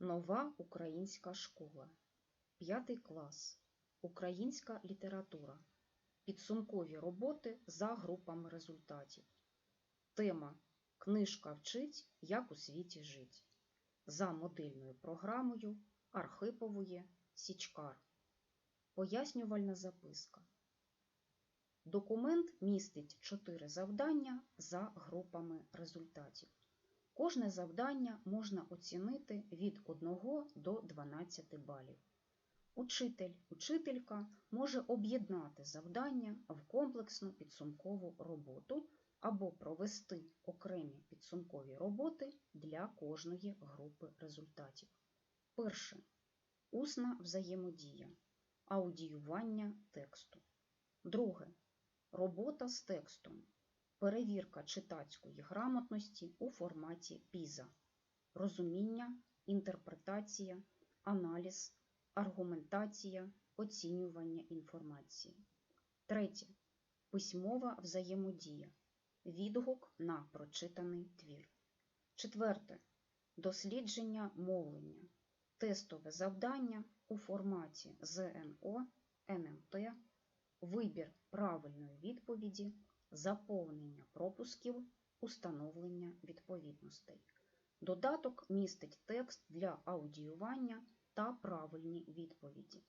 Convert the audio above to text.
Нова українська школа. П'ятий клас. Українська література. Підсумкові роботи за групами результатів. Тема Книжка вчить, як у світі жить. За модельною програмою Архипової Січкар. Пояснювальна записка. Документ містить чотири завдання за групами результатів. Кожне завдання можна оцінити від 1 до 12 балів. Учитель, учителька може об'єднати завдання в комплексну підсумкову роботу або провести окремі підсумкові роботи для кожної групи результатів. Перше. Усна взаємодія. Аудіювання тексту. Друге. Робота з текстом. Перевірка читацької грамотності у форматі ПІЗа. Розуміння, інтерпретація, аналіз, аргументація, оцінювання інформації. Третє. Письмова взаємодія. Відгук на прочитаний твір. Четверте. Дослідження мовлення. Тестове завдання у форматі ЗНО, НМТ, вибір правильної відповіді, заповнення пропусків, установлення відповідностей. Додаток містить текст для аудіювання та правильні відповіді.